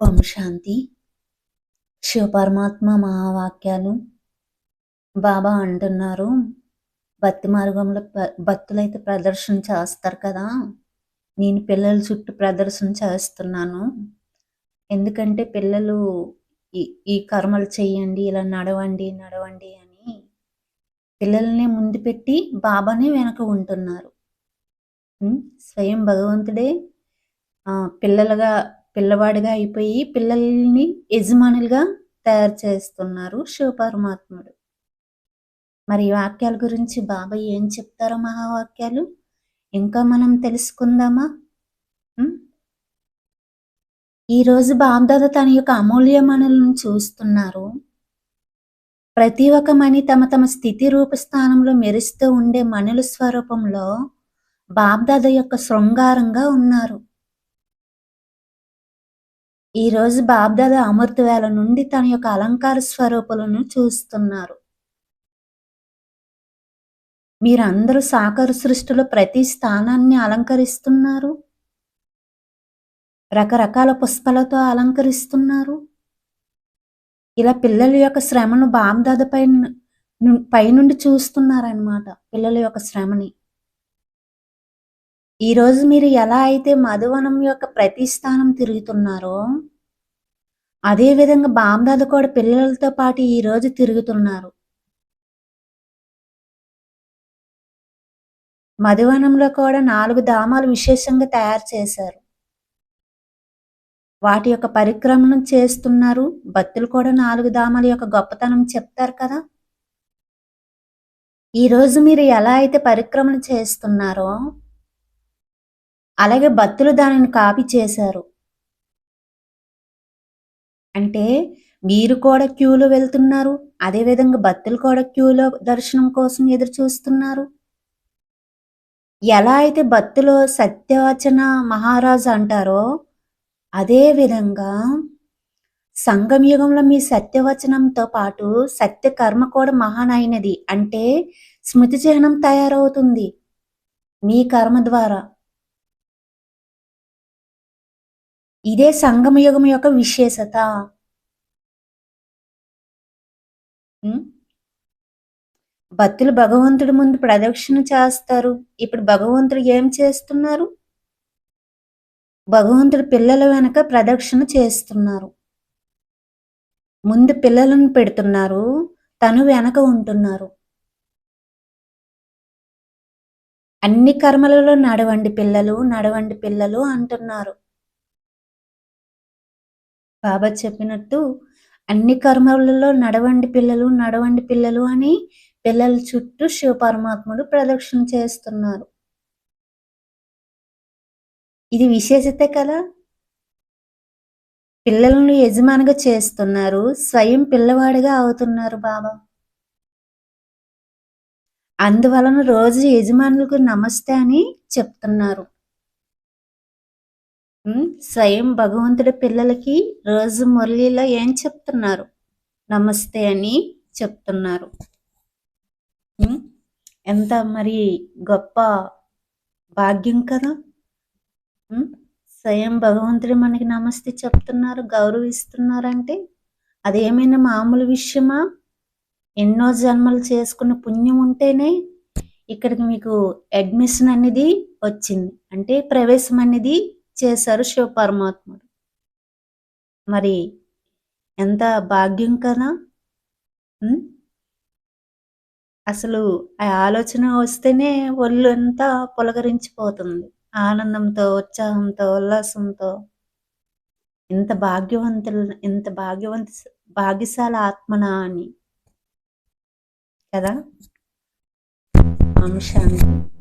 ఓం శాంతి. శివపరమాత్మ మహావాక్యాలు బాబా అంటున్నారు. భక్తి మార్గంలో భక్తులైతే ప్రదర్శన చేస్తారు కదా. నేను పిల్లల చుట్టూ ప్రదర్శన చేస్తున్నాను. ఎందుకంటే పిల్లలు ఈ ఈ కర్మలు చేయండి ఇలా నడవండి నడవండి అని పిల్లల్ని ముందు పెట్టి బాబానే వెనక ఉంటున్నారు. స్వయం భగవంతుడే పిల్లలుగా పిల్లవాడిగా అయిపోయి పిల్లల్ని యజమానులుగా తయారు చేస్తున్నారు శివపరమాత్ముడు. మరి ఈ వాక్యాల గురించి బాబాయ్ ఏం చెప్తారో మహావాక్యాలు? ఇంకా మనం తెలుసుకుందామా? ఈరోజు బాబ్దాద తన యొక్క అమూల్య అమూల్యమణులను చూస్తున్నారు. ప్రతి ఒక్క మణి తమ తమ స్థితి రూపస్థానంలో మెరుస్తూ ఉండే మణుల స్వరూపంలో బాబ్దాద యొక్క శృంగారంగా ఉన్నారు. ఈరోజు బాబ్దాద అమృతవేళ నుండి తన యొక్క అలంకార స్వరూపులను చూస్తున్నారు. మీరందరూ సాకర సృష్టిలో ప్రతి స్థానాన్ని అలంకరిస్తున్నారు? రకరకాల పుష్పాలతో అలంకరిస్తున్నారు? ఇలా పిల్లల యొక్క శ్రమను బాబ్దాద పై పైనుండి చూస్తున్నారనమాట పిల్లల యొక్క శ్రమని. ఈరోజు మీరు ఎలా అయితే మధువనం యొక్క ప్రతి స్థానం తిరుగుతున్నారో అదేవిధంగా బామ్దాద కూడా పిల్లలతో పాటు ఈరోజు తిరుగుతున్నారు. మధువనంలో కూడా నాలుగు ధామాలు విశేషంగా తయారు చేశారు. వాటి యొక్క పరిక్రమణ చేస్తున్నారు. భక్తులు కూడా నాలుగు ధామాల యొక్క గొప్పతనం చెప్తారు కదా. ఈరోజు మీరు ఎలా అయితే పరిక్రమణ చేస్తున్నారో అలాగే భక్తులు దానిని కాపీ చేశారు. అంటే మీరు కూడా క్యూలో వెళ్తున్నారు అదేవిధంగా భక్తులు కూడా క్యూలో దర్శనం కోసం ఎదురు చూస్తున్నారు. ఎలా అయితే భక్తులు సత్యవచన మహారాజు అంటారో అదే విధంగా సంగమయుగంలో మీ సత్యవచనంతో పాటు సత్య కర్మ కూడా మహానైనది. అంటే స్మృతి చిహ్నం తయారవుతుంది మీ కర్మ ద్వారా. ఇదే సంగమయుగం యొక్క విశేషత. భక్తులు భగవంతుడి ముందు ప్రదక్షిణ చేస్తారు. ఇప్పుడు భగవంతుడు ఏం చేస్తున్నారు? భగవంతుడు పిల్లల వెనక ప్రదక్షిణ చేస్తున్నారు. ముందు పిల్లలను పెడుతున్నారు తను వెనక ఉంటున్నారు. అన్ని కర్మలలో నడవండి పిల్లలు నడవండి పిల్లలు అంటున్నారు. బాబా చెప్పినట్టు అన్ని కర్మలలో నడవండి పిల్లలు నడవండి పిల్లలు అని పిల్లల చుట్టూ శివ పరమాత్ముడు ప్రదక్షిణ చేస్తున్నారు. ఇది విశేషత కదా? పిల్లలను యజమానిగా చేస్తున్నారు స్వయం పిల్లవాడిగా అవుతున్నారు బాబా. అందువలన రోజు యజమానులకు నమస్తే అని చెప్తున్నారు. స్వయం భగవంతుడి పిల్లలకి రోజు మురళిలో ఏం చెప్తున్నారు? నమస్తే అని చెప్తున్నారు. ఎంత మరి గొప్ప భాగ్యం కదా. స్వయం భగవంతుడు మనకి నమస్తే చెప్తున్నారు గౌరవిస్తున్నారంటే అదేమైనా మామూలు విషయమా? ఎన్నో జన్మలు చేసుకున్న పుణ్యం ఉంటేనే ఇక్కడికి మీకు అడ్మిషన్ అనేది వచ్చింది. అంటే ప్రవేశం అనేది చేశారు శివ పరమాత్ముడు మరి ఎంత భాగ్యం కదా? అసలు ఆ ఆలోచన వస్తేనే ఒళ్ళు అంతా పులకరించిపోతుంది. ఆనందంతో ఉత్సాహంతో ఉల్లాసంతో. ఇంత భాగ్యవంతులు ఇంత భాగ్యవంత భాగ్యశాల ఆత్మనా అని. కదా? అంశాన్ని